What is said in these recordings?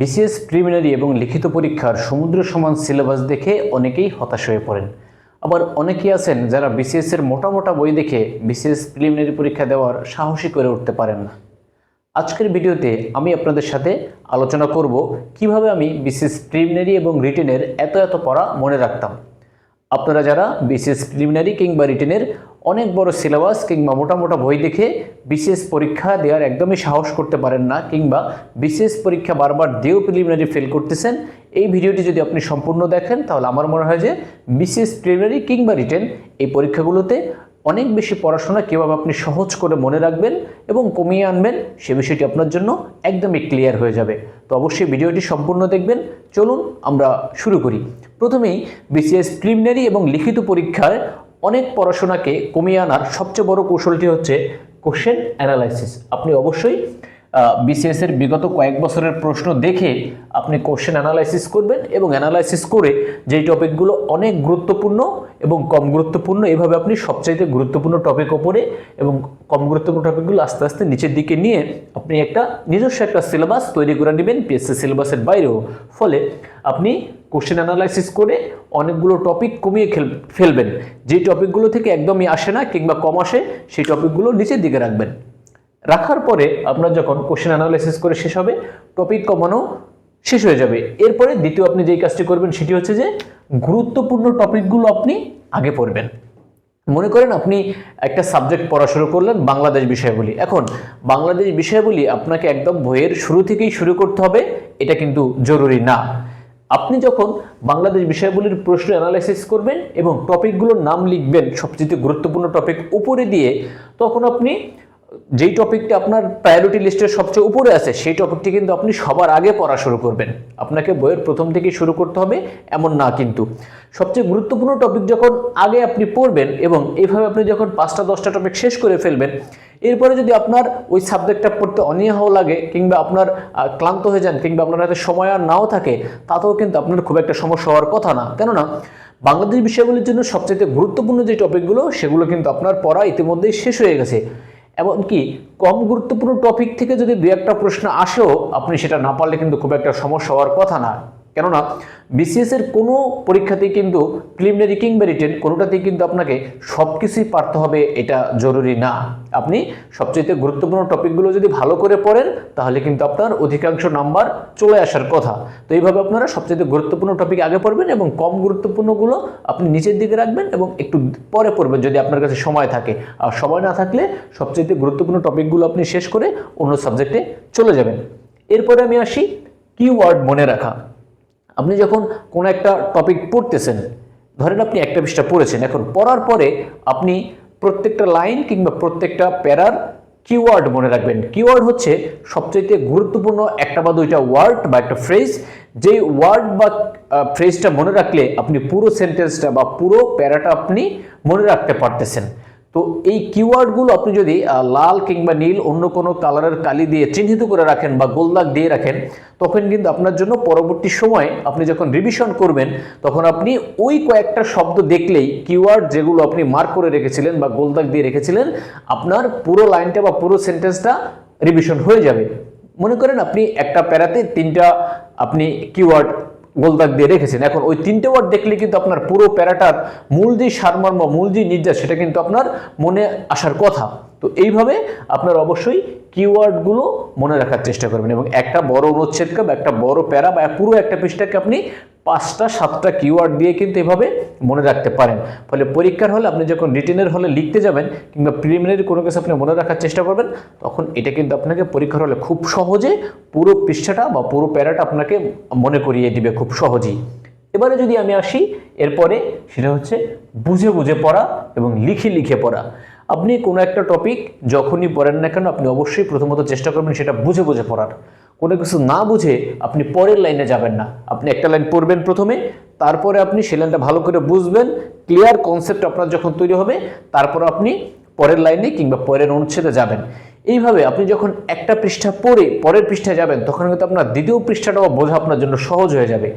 BCS preliminary এবং লিখিত পরীক্ষার সমুদ্র সমান সিলেবাস দেখে অনেকেই হতাশ হয়ে পড়েন। আবার অনেকেই আছেন যারা বিসিএস এর মোটা মোটা বই দেখে বিসিএস প্রিলিমিনারি পরীক্ষা দেওয়ার সাহসী করে উঠতে পারেন না। আজকের ভিডিওতে আমি আপনাদের সাথে আলোচনা করব কীভাবে আমি বিসিএস প্রিলিমিনারি এবং রিটেনের এত এত পড়া মনে রাখতাম। আপনারা যারা বিশেষ প্রিলিমিনারি কিংবা রিটেনের অনেক বড় সিলেবাস কিংবা মোটা মোটা বই দেখে বিশেষ পরীক্ষা দেওয়ার একদমই সাহস করতে পারেন না কিংবা বিশেষ পরীক্ষা বারবার দিয়েও প্রিলিমিনারি ফেল করতেছেন, এই ভিডিওটি যদি আপনি সম্পূর্ণ দেখেন, তাহলে আমার মনে হয় যে বিসিএস প্রিলিমিনারি কিংবা রিটেন এই পরীক্ষাগুলোতে অনেক বেশি পড়াশোনা কীভাবে আপনি সহজ করে মনে রাখবেন এবং কমিয়ে আনবেন, সে বিষয়টি আপনার জন্য একদমই ক্লিয়ার হয়ে যাবে। তো অবশ্যই ভিডিওটি সম্পূর্ণ দেখবেন। চলুন আমরা শুরু করি। প্রথমেই বিসিএস প্রিলিমিনারি এবং লিখিত পরীক্ষায় অনেক পড়াশোনাকে কমিয়ে আনার সবচেয়ে বড় কৌশলটি হচ্ছে কোশ্চেন অ্যানালাইসিস আপনি অবশ্যই বিসিএস এর বিগত কয়েক বছরের প্রশ্ন দেখে আপনি কোশ্চেন অ্যানালাইসিস করবেন এবং অ্যানালাইসিস করে যেই টপিকগুলো অনেক গুরুত্বপূর্ণ এবং কম গুরুত্বপূর্ণ, এভাবে আপনি সবচাইতে গুরুত্বপূর্ণ টপিক ওপরে এবং কম গুরুত্বপূর্ণ টপিকগুলো আস্তে আস্তে নিচের দিকে নিয়ে আপনি একটা নিজস্ব একটা সিলেবাস তৈরি করে নেবেন পিএসসি সিলেবাসের বাইরেও। ফলে আপনি কোশ্চেন অ্যানালাইসিস করে অনেকগুলো টপিক কমিয়ে ফেলবেন। যে টপিকগুলো থেকে একদমই আসে না কিংবা কম আসে, সেই টপিকগুলো নিচের দিকে রাখবেন। রাখার পরে আপনার যখন কোশ্চেন অ্যানালাইসিস করে শেষ হবে টপিক কমানো শেষ হয়ে যাবে। এরপরে দ্বিতীয় আপনি যেই কাজটি করবেন সেটি হচ্ছে যে গুরুত্বপূর্ণ টপিকগুলো আপনি আগে পড়বেন। মনে করেন আপনি একটা সাবজেক্ট পড়া শুরু করলেন, বাংলাদেশ বিষয়গুলি এখন বাংলাদেশ বিষয়গুলি আপনাকে একদম বইয়ের শুরু থেকেই শুরু করতে হবে, এটা কিন্তু জরুরি না। আপনি যখন বাংলাদেশ বিষয়গুলির প্রশ্ন অ্যানালাইসিস করবেন এবং টপিকগুলোর নাম লিখবেন, সবচেয়ে গুরুত্বপূর্ণ টপিক উপরে দিয়ে, তখন আপনি যেই টপিকটা আপনার প্রায়োরিটি লিস্টের সবচেয়ে উপরে আছে, সেই টপিকটি কিন্তু আপনি সবার আগে পড়া শুরু করবেন। আপনাকে বইয়ের প্রথম থেকে শুরু করতে হবে, এমন না কিন্তু। সবচেয়ে গুরুত্বপূর্ণ টপিক যখন আগে আপনি পড়বেন এবং এইভাবে আপনি যখন পাঁচটা দশটা টপিক শেষ করে ফেলবেন এরপরে যদি আপনার ওই সাবজেক্টটা পড়তে অনীহ লাগে কিংবা আপনার ক্লান্ত হয়ে যান কিংবা আপনার হাতে সময় আর নাও থাকে, তাতেও কিন্তু আপনার খুব একটা সমস্যা হওয়ার কথা না। কেননা, বাংলাদেশ বিষয়গুলির জন্য সবচেয়ে গুরুত্বপূর্ণ যে টপিকগুলো, সেগুলো কিন্তু আপনার পড়া ইতিমধ্যেই শেষ হয়ে গেছে। এমনকি কম গুরুত্বপূর্ণ টপিক থেকে যদি দু একটা প্রশ্ন আসেও, আপনি সেটা না পারলে কিন্তু খুব একটা সমস্যা হওয়ার কথা না। কেননা বিসিএস এর কোনো পরীক্ষাতেই কিন্তু প্রিলিমিনারি কিংবা রিটেন কোনোটাতেই কিন্তু আপনাকে সব কিছুই পারতে হবে, এটা জরুরি না। আপনি সবচেয়ে গুরুত্বপূর্ণ টপিকগুলো যদি ভালো করে পড়েন, তাহলে কিন্তু আপনার অধিকাংশ নাম্বার চলে আসার কথা। তো এইভাবে আপনারা সবচেয়ে গুরুত্বপূর্ণ টপিক আগে পড়বেন এবং কম গুরুত্বপূর্ণগুলো আপনি নিচের দিকে রাখবেন এবং একটু পরে পড়বেন যদি আপনার কাছে সময় থাকে। আর সময় না থাকলে সবচেয়ে গুরুত্বপূর্ণ টপিকগুলো আপনি শেষ করে অন্য সাবজেক্টে চলে যাবেন। এরপরে আমি আসি কিওয়ার্ড মনে রাখা। আপনি যখন কোনো একটা টপিক পড়তেছেন, ধরেন আপনি একটা পৃষ্ঠা পড়েছেন, এখন পড়ার পরে আপনি প্রত্যেকটা লাইন কিংবা প্রত্যেকটা প্যারার কিওয়ার্ড মনে রাখবেন। কিওয়ার্ড হচ্ছে সবচেয়ে গুরুত্বপূর্ণ একটা বা দুইটা ওয়ার্ড বা একটা ফ্রেজ যেই ওয়ার্ড বা ফ্রেজটা মনে রাখলে আপনি পুরো সেন্টেন্সটা বা পুরো প্যারাটা আপনি মনে রাখতে পারতেছেন। তো এই কিওয়ার্ডগুলো আপনি যদি লাল কিংবা নীল অন্য কোনো কালারের কালি দিয়ে চিহ্নিত করে রাখেন বা গোলদাগ দিয়ে রাখেন, তখন কিন্তু আপনার জন্য পরবর্তী সময় আপনি যখন রিভিশন করবেন, তখন আপনি ওই কয়েকটা শব্দ দেখলেই কিওয়ার্ড যেগুলো আপনি মার্ক করে রেখেছিলেন বা গোলদাগ দিয়ে রেখেছিলেন, আপনার পুরো লাইনটা বা পুরো সেন্টেন্সটা রিভিশন হয়ে যাবে। মনে করেন আপনি একটা প্যারাতে তিনটা আপনি কিওয়ার্ড গোলদাগ দিয়ে রেখেছেন। এখন ওই তিনটে ওয়ার্ড দেখলে কিন্তু আপনার পুরো প্যারাটার মূল যে সারমর্ম মূল যে নির্যাস সেটা কিন্তু আপনার মনে আসার কথা। তো এইভাবে আপনার অবশ্যই কিওয়ার্ডগুলো মনে রাখার চেষ্টা করবেন এবং একটা বড় অনুচ্ছেদকে বা একটা বড় প্যারা বা পুরো একটা পৃষ্ঠাকে আপনি পাঁচটা, সাতটা কিওয়ার্ড দিয়ে কিন্তু এভাবে মনে রাখতে পারেন। ফলে পরীক্ষার হলে আপনি যখন রিটেনের হলে লিখতে যাবেন কিংবা প্রিলিমিনারি কোনো কিছু আপনি মনে রাখার চেষ্টা করবেন, তখন এটা কিন্তু আপনাকে পরীক্ষার হলে খুব সহজে পুরো পৃষ্ঠাটা বা পুরো প্যারাটা আপনাকে মনে করিয়ে দিবে খুব সহজেই। এবারে যদি আমি আসি, এরপরে সেটা হচ্ছে বুঝে বুঝে পড়া এবং লিখে লিখে পড়া। আপনি কোনো একটা টপিক যখনই পড়েন না কেন, আপনি অবশ্যই প্রথমত চেষ্টা করবেন সেটা বুঝে বুঝে পড়ার। কোনো কিছু না বুঝে আপনি পরের লাইনে যাবেন না। আপনি একটা লাইন পড়বেন প্রথমে, তারপরে আপনি সে লাইনটা ভালো করে বুঝবেন ক্লিয়ার কনসেপ্ট আপনার যখন তৈরি হবে, তারপর আপনি পরের লাইনে কিংবা পরের অনুচ্ছেদে যাবেন। এইভাবে আপনি যখন একটা পৃষ্ঠা পড়ে পরের পৃষ্ঠায় যাবেন, তখন হয়তো আপনার দ্বিতীয় পৃষ্ঠাটাও বোঝা আপনার জন্য সহজ হয়ে যাবে।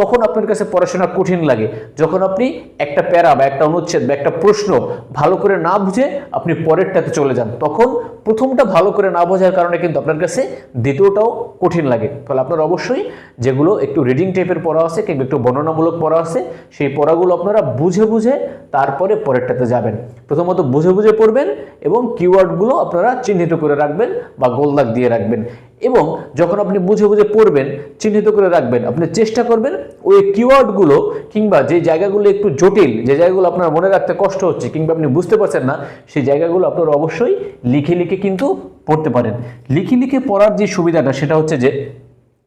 কখন আপনার কাছে পড়াশোনা কঠিন লাগে? যখন আপনি একটা প্যারা বা একটা অনুচ্ছেদ বা একটা প্রশ্ন ভালো করে না বুঝে আপনি পরেরটাতে চলে যান, তখন প্রথমটা ভালো করে না বোঝার কারণে কিন্তু আপনার কাছে দ্বিতীয়টাও কঠিন লাগে। ফলে আপনার অবশ্যই যেগুলো একটু রিডিং টাইপের পড়া আছে কিংবা একটু বর্ণনামূলক পড়া আছে, সেই পড়াগুলো আপনারা বুঝে বুঝে তারপরে পরেরটাতে যাবেন। প্রথমত বুঝে বুঝে পড়বেন এবং কিওয়ার্ডগুলো আপনারা চিহ্নিত করে রাখবেন বা গোলদাগ দিয়ে রাখবেন। এবং যখন আপনি বুঝে বুঝে পড়বেন, চিহ্নিত করে রাখবেন, আপনি চেষ্টা করবেন ওই কিওয়ার্ডগুলো কিংবা যে জায়গাগুলো একটু জটিল, যে জায়গাগুলো আপনার মনে রাখতে কষ্ট হচ্ছে কিংবা আপনি বুঝতে পারছেন না, সেই জায়গাগুলো আপনারা অবশ্যই লিখে লিখে কিন্তু পড়তে পারেন। লিখে লিখে পড়ার যে সুবিধাটা, সেটা হচ্ছে যে,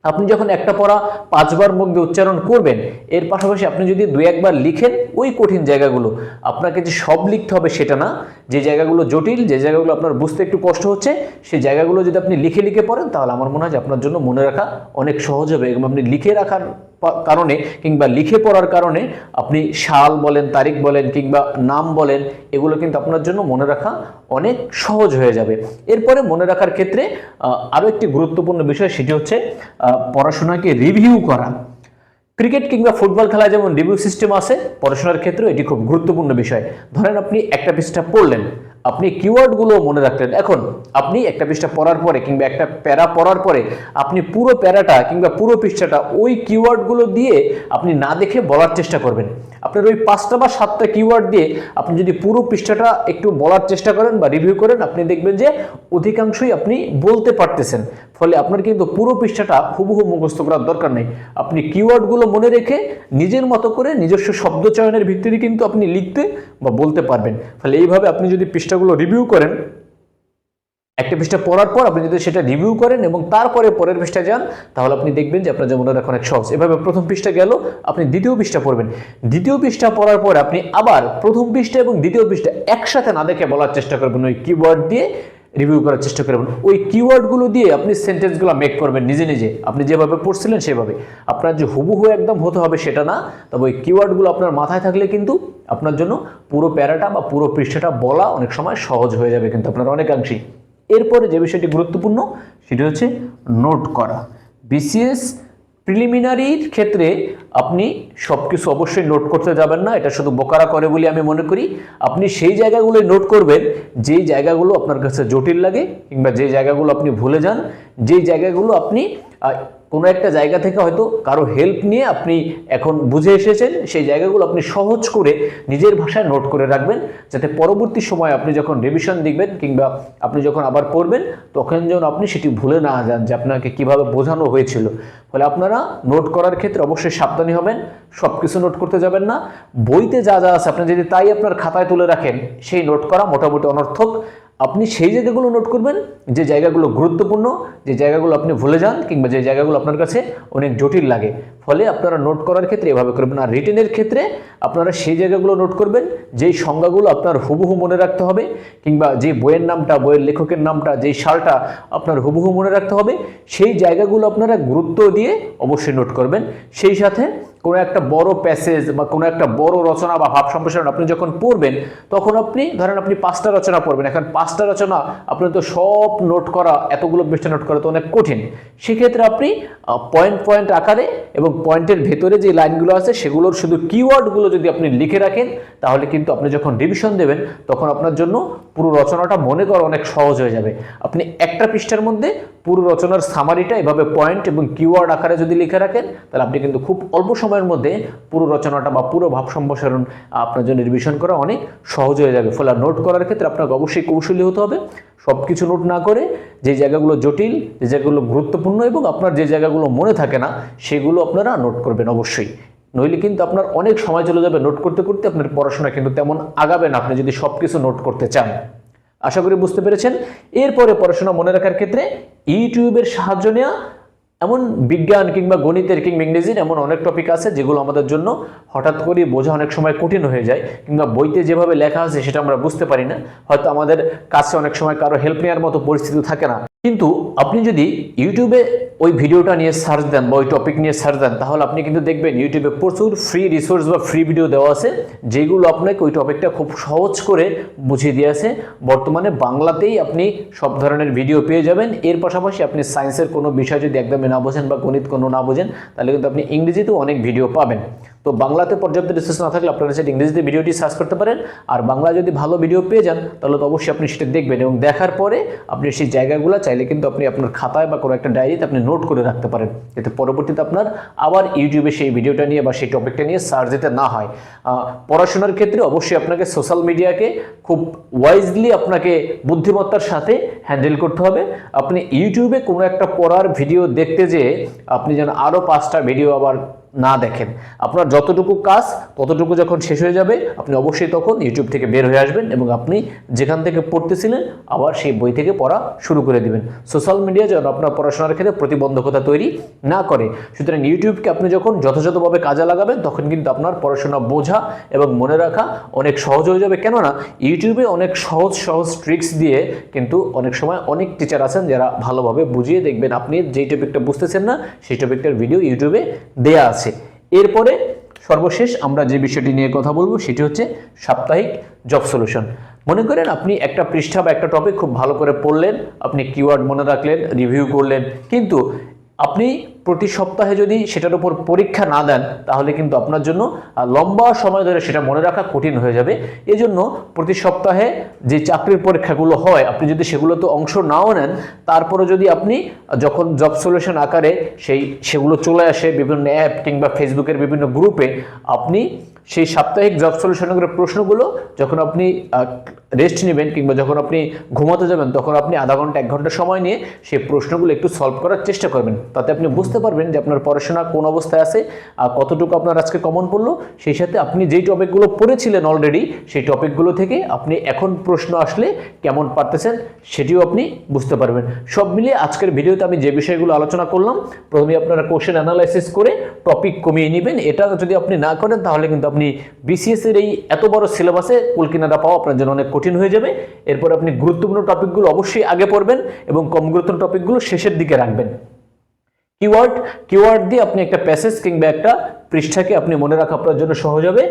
আপনি যখন একটা পড়া পাঁচবার মুখ দিয়ে উচ্চারণ করবেন, এর পাশাপাশি আপনি যদি দু একবার লিখেন ওই কঠিন জায়গাগুলো, আপনাকে যে সব লিখতে হবে সেটা না, যে জায়গাগুলো জটিল, যে জায়গাগুলো আপনার বুঝতে একটু কষ্ট হচ্ছে, সেই জায়গাগুলো যদি আপনি লিখে লিখে পড়েন, তাহলে আমার মনে হয় যে আপনার জন্য মনে রাখা অনেক সহজ হবে এবং আপনি লিখে রাখার কারণে কিংবা লিখে পড়ার কারণে আপনি সাল বলেন, তারিখ বলেন কিংবা নাম বলেন, এগুলো কিন্তু আপনার জন্য মনে রাখা অনেক সহজ হয়ে যাবে। এরপরে মনে রাখার ক্ষেত্রে আরও একটি গুরুত্বপূর্ণ বিষয় সেটি হচ্ছে পড়াশোনাকে রিভিউ করা। ক্রিকেট কিংবা ফুটবল খেলা যেমন রিভিউ সিস্টেম আছে, পড়াশোনার ক্ষেত্রে এটি খুব গুরুত্বপূর্ণ বিষয়। ধরেন আপনি একটা পৃষ্ঠা পড়লেন আপনি কিওয়ার্ডগুলো মনে রাখলেন। এখন আপনি একটা পৃষ্ঠা পড়ার পরে কিংবা একটা প্যারা পড়ার পরে আপনি পুরো প্যারাটা কিংবা পুরো পৃষ্ঠাটা ওই কিওয়ার্ডগুলো দিয়ে আপনি না দেখে বলার চেষ্টা করবেন। আপনার ওই পাঁচটা বা সাতটা কিওয়ার্ড দিয়ে আপনি যদি পুরো পৃষ্ঠাটা একটু বলার চেষ্টা করেন বা রিভিউ করেন, আপনি দেখবেন যে অধিকাংশই আপনি বলতে পারতেছেন। ফলে আপনার কিন্তু পুরো পৃষ্ঠাটা হুবহু মুখস্থ করার দরকার নেই। আপনি কিওয়ার্ডগুলো মনে রেখে নিজের মতো করে নিজস্ব শব্দ চয়নের ভিত্তিতে কিন্তু আপনি লিখতে বা বলতে পারবেন। ফলে এইভাবে আপনি যদি পৃষ্ঠাগুলো রিভিউ করেন একটা পৃষ্ঠা পড়ার পর আপনি যদি সেটা রিভিউ করেন এবং তারপরে পরের পৃষ্ঠা যান, তাহলে আপনি দেখবেন যে আপনার যেমন রাখা অনেক সহজ। এভাবে প্রথম পৃষ্ঠা গেল, আপনি দ্বিতীয় পৃষ্ঠা পড়বেন। দ্বিতীয় পৃষ্ঠা পড়ার পর আপনি আবার প্রথম পৃষ্ঠা এবং দ্বিতীয় পৃষ্ঠা একসাথে না দেখে বলার চেষ্টা করবেন ওই কিওয়ার্ড দিয়ে রিভিউ করার চেষ্টা করবেন। ওই কিওয়ার্ডগুলো দিয়ে আপনি সেন্টেন্সগুলো মেক করবেন নিজে নিজে। আপনি যেভাবে পড়ছিলেন সেভাবে। আপনার যে হুবহু একদম হতে হবে সেটা না, তবে ওই কিওয়ার্ডগুলো আপনার মাথায় থাকলে কিন্তু আপনার জন্য পুরো প্যারাটা বা পুরো পৃষ্ঠাটা বলা অনেক সময় সহজ হয়ে যাবে কিন্তু আপনার অনেকাংশেই। এরপরে যে বিষয়টি গুরুত্বপূর্ণ, সেটি হচ্ছে নোট করা। বিসিএস প্রিলিমিনারির ক্ষেত্রে আপনি সব কিছু অবশ্যই নোট করতে যাবেন না, এটা শুধু বোকারা করে বলে আমি মনে করি। আপনি সেই জায়গাগুলো নোট করবেন যেই জায়গাগুলো আপনার কাছে জটিল লাগে, কিংবা যে জায়গাগুলো আপনি ভুলে যান যেই জায়গাগুলো আপনি কোনো একটা জায়গা থেকে হয়তো কারও হেল্প নিয়ে আপনি এখন বুঝে এসেছেন, সেই জায়গাগুলো আপনি সহজ করে নিজের ভাষায় নোট করে রাখবেন, যাতে পরবর্তী সময় আপনি যখন রিভিশন দেখবেন কিংবা আপনি যখন আবার পড়বেন তখন যেন আপনি সেটি ভুলে না যান যে আপনাকে কীভাবে বোঝানো হয়েছিল। ফলে আপনারা নোট করার ক্ষেত্রে অবশ্যই সাবধানী হবেন সব কিছু নোট করতে যাবেন না। বইতে যা যা আছে, আপনি যদি তাই আপনার খাতায় তুলে রাখেন, সেই নোট করা মোটামুটি অনর্থক। আপনি সেই জায়গাগুলো নোট করবেন, যে জায়গাগুলো গুরুত্বপূর্ণ, যে জায়গাগুলো আপনি ভুলে যান কিংবা যে জায়গাগুলো আপনার কাছে অনেক জটিল লাগে। ফলে আপনারা নোট করার ক্ষেত্রে এভাবে করবেন আর রিটেনের ক্ষেত্রে আপনারা সেই জায়গাগুলো নোট করবেন, যেই সংজ্ঞাগুলো আপনার হুবহু মনে রাখতে হবে কিংবা যে বইয়ের নামটা, বইয়ের লেখকের নামটা, যেই সালটা আপনার হুবহু মনে রাখতে হবে, সেই জায়গাগুলো আপনারা গুরুত্ব দিয়ে অবশ্যই নোট করবেন। সেই সাথে কোনো একটা বড় প্যাসেজ বা কোনো একটা বড় রচনা বা ভাব সম্প্রসারণ আপনি যখন পড়বেন, তখন আপনি, ধরেন আপনি পাঁচটা রচনা পড়বেন। এখন পাঁচটা রচনা আপনি তো সব নোট করা, এতগুলো পৃষ্ঠা নোট করা তো অনেক কঠিন। সেক্ষেত্রে আপনি পয়েন্ট পয়েন্ট আকারে এবং পয়েন্টের ভেতরে যে লাইনগুলো আছে, সেগুলোর শুধু কিওয়ার্ডগুলো যদি আপনি লিখে রাখেন, তাহলে কিন্তু আপনি যখন রিভিশন দেবেন, তখন আপনার জন্য পুরো রচনাটা মনে করা অনেক সহজ হয়ে যাবে। আপনি একটা পৃষ্ঠার মধ্যে পুরো রচনার সামারিটা এভাবে পয়েন্ট এবং কিওয়ার্ড আকারে যদি লিখে রাখেন, তাহলে আপনি কিন্তু খুব অল্প সময়ের মধ্যে পুরো রচনাটা বা পুরো ভাব সম্প্রসারণ আপনার জন্য রিভিশন করা অনেক সহজ হয়ে যাবে। ফলে নোট করার ক্ষেত্রে আপনাকে অবশ্যই কৌশলী হতে হবে। সব কিছু নোট না করে যে জায়গাগুলো জটিল, যে জায়গাগুলো গুরুত্বপূর্ণ এবং আপনার যে জায়গাগুলো মনে থাকে না, সেগুলো আপনারা নোট করবেন অবশ্যই। নইলে কিন্তু আপনার অনেক সময় চলে যাবে নোট করতে করতে, আপনার পড়াশোনা কিন্তু তেমন আগাবে না, আপনি যদি সব কিছু নোট করতে চান। আশা করি বুঝতে পেরেছেন। এরপরে পড়াশোনা মনে রাখার ক্ষেত্রে ইউটিউবের সাহায্য নেওয়া এমন বিজ্ঞান কিংবা গণিতের কিংবা ইংরেজির এমন অনেক টপিক আছে যেগুলো আমাদের জন্য হঠাৎ করে বোঝা অনেক সময় কঠিন হয়ে যায় কিংবা বইতে যেভাবে লেখা আছে সেটা আমরা বুঝতে পারি না। হয়তো আমাদের কাছে অনেক সময় কারও হেল্প নেওয়ার মতো পরিস্থিতি থাকে না। কিন্তু আপনি যদি ইউটিউবে ওই ভিডিওটা নিয়ে সার্চ দেন বা ওই টপিক নিয়ে সার্চ দেন, তাহলে আপনি কিন্তু দেখবেন ইউটিউবে প্রচুর ফ্রি রিসোর্স বা ফ্রি ভিডিও দেওয়া আছে, যেগুলো আপনাকে ওই টপিকটা খুব সহজ করে বুঝিয়ে দিয়ে আছে। বর্তমানে বাংলাতেই আপনি সব ধরনের ভিডিও পেয়ে যাবেন। এর পাশাপাশি আপনি সায়েন্সের কোনো বিষয় যদি একদমই না বোঝেন বা গণিত কোনো না বোঝেন, তাহলে কিন্তু আপনি ইংরেজিতেও অনেক ভিডিও পাবেন। তো বাংলাতে পর্যাপ্ত রিসোর্স না থাকলে আপনারা সেটা ইংরেজিতে ভিডিওটি সার্চ করতে পারেন। আর বাংলা যদি ভালো ভিডিও পেয়ে যান, তাহলে তো অবশ্যই আপনি সেটা দেখবেন এবং দেখার পরে আপনি সেই জায়গাগুলো চাইলে কিন্তু আপনি আপনার খাতায় বা কোনো একটা ডায়েরিতে আপনি নোট করে রাখতে পারেন। যাতে পরবর্তীতে আপনার আবার ইউটিউবে সেই ভিডিওটা নিয়ে বা সেই টপিকটা নিয়ে সার্চ দিতে না হয়। পড়াশোনার ক্ষেত্রে অবশ্যই আপনাকে সোশ্যাল মিডিয়াকে খুব ওয়াইজলি আপনাকে বুদ্ধিমত্তার সাথে হ্যান্ডেল করতে হবে। আপনি ইউটিউবে কোনো একটা পড়ার ভিডিও দেখতে যেয়ে আপনি যেন আরও পাঁচটা ভিডিও আবার না দেখেন। আপনার যতটুকু কাজ, ততটুকু যখন শেষ হয়ে যাবে, আপনি অবশ্যই তখন ইউটিউব থেকে বের হয়ে আসবেন এবং আপনি যেখান থেকে পড়তেছিলেন, আবার সেই বই থেকে পড়া শুরু করে দিবেন। সোশ্যাল মিডিয়া যেন আপনার পড়াশোনার ক্ষেত্রে প্রতিবন্ধকতা তৈরি না করে। সুতরাং ইউটিউবকে আপনি যখন যথাযথভাবে কাজে লাগাবেন, তখন কিন্তু আপনার পড়াশোনা বোঝা এবং মনে রাখা অনেক সহজ হয়ে যাবে। কেননা ইউটিউবে অনেক সহজ সহজ ট্রিক্স দিয়ে কিন্তু অনেক সময় অনেক টিচার আছেন যারা ভালোভাবে বুঝিয়ে দেখবেন। আপনি যেই টপিকটা বুঝতেছেন না, সেই টপিকটার ভিডিও ইউটিউবে দেয়া আছে। এরপরে সর্বশেষ আমরা যে বিষয়টি নিয়ে কথা বলব, সেটি হচ্ছে সাপ্তাহিক জব সলিউশন মনে করেন আপনি একটা পৃষ্ঠা বা একটা টপিক খুব ভালো করে পড়লেন, আপনি কিওয়ার্ড মনে রাখলেন রিভিউ করলেন, কিন্তু আপনি প্রতি সপ্তাহে যদি সেটার উপর পরীক্ষা না দেন, তাহলে কিন্তু আপনার জন্য লম্বা সময় ধরে সেটা মনে রাখা কঠিন হয়ে যাবে। এজন্য প্রতি সপ্তাহে যে চাকরির পরীক্ষাগুলো হয়, আপনি যদি সেগুলোতে অংশ নাও নেন তারপরে যদি আপনি যখন জব সলিউশন আকারে সেই, সেগুলো চলে আসে বিভিন্ন অ্যাপ কিংবা ফেসবুকের বিভিন্ন গ্রুপে আপনি সেই সাপ্তাহিক জব সলিউশনের প্রশ্নগুলো যখন আপনি রেস্ট নেবেন কিংবা যখন আপনি ঘুমাতে যাবেন, তখন আপনি আধা ঘণ্টা, এক ঘণ্টা সময় নিয়ে সেই প্রশ্নগুলো একটু সলভ করার চেষ্টা করবেন। তাতে আপনি বুঝতে পারবেন যে আপনার পড়াশোনা কোন অবস্থায় আছে, আর কতটুকু আপনার আজকে কমন পড়ল। সেই সাথে আপনি যেই টপিকগুলো পড়েছিলেন অলরেডি সেই টপিকগুলো থেকে আপনি এখন প্রশ্ন আসলে কেমন পারতেছেন, সেটিও আপনি বুঝতে পারবেন। সব মিলিয়ে আজকের ভিডিওতে আমি যে বিষয়গুলো আলোচনা করলাম, প্রথমে আপনারা কোশ্চেন অ্যানালাইসিস করে টপিক কমিয়ে নেবেন। এটা যদি আপনি না করেন, তাহলে কিন্তু আপনি বিসিএস এর এই এত বড় সিলেবাসে কুলকিনারা পাওয়া আপনার জন্য অনেক কঠিন হয়ে যাবে। এরপর আপনি গুরুত্বপূর্ণ টপিকগুলো অবশ্যই আগে পড়বেন এবং কম গুরুত্বপূর্ণ টপিকগুলো শেষের দিকে রাখবেন। কিওয়ার্ড কিওয়ার্ড দিয়ে আপনি একটা প্যাসেজ কিংবা একটা পৃষ্ঠাকে আপনি মনে রাখা আপনার জন্য সহজ হবে।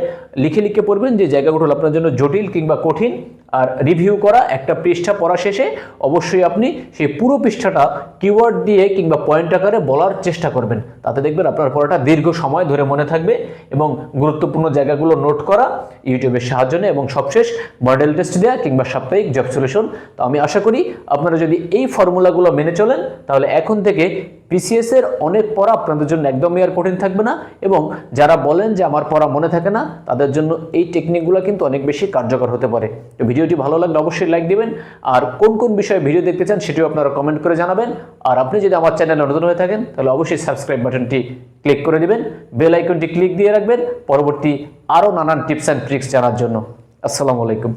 লিখে লিখে পড়বেন যে জায়গাগুলো আপনার জন্য জটিল কিংবা কঠিন। আর রিভিউ করা, একটা পৃষ্ঠা পড়া শেষে অবশ্যই আপনি সেই পুরো পৃষ্ঠাটা কিওয়ার্ড দিয়ে কিংবা পয়েন্ট আকারে বলার চেষ্টা করবেন। তাতে দেখবেন আপনার পড়াটা দীর্ঘ সময় ধরে মনে থাকবে এবং গুরুত্বপূর্ণ জায়গাগুলো নোট করা ইউটিউবের সাহায্য নিয়ে এবং সবশেষ মডেল টেস্ট দেওয়া কিংবা সাপ্তাহিক জব সলিউশন তো আমি আশা করি আপনারা যদি এই ফর্মুলাগুলো মেনে চলেন, তাহলে এখন থেকে পিসিএস এর অনেক পড়া আপনাদের জন্য একদমই আর কঠিন থাকবে না এবং যারা বলেন যে আমার পড়া মনে থাকে না, তাদের জন্য এই টেকনিকগুলো কিন্তু অনেক বেশি কার্যকর হতে পারে। তো ভিডিওটি ভালো লাগলে অবশ্যই লাইক দিবেন। আর কোন কোন বিষয়ে ভিডিও দেখতে চান সেটিও আপনারা কমেন্ট করে জানাবেন। আর আপনি যদি আমার চ্যানেলে নতুন হয়ে থাকেন, তাহলে অবশ্যই সাবস্ক্রাইব বাটনটি ক্লিক করে দেবেন। বেল আইকনটি ক্লিক দিয়ে রাখবেন। পরবর্তী আরও নানান টিপস অ্যান্ড ট্রিক্স জানার জন্য। আসসালামু আলাইকুম।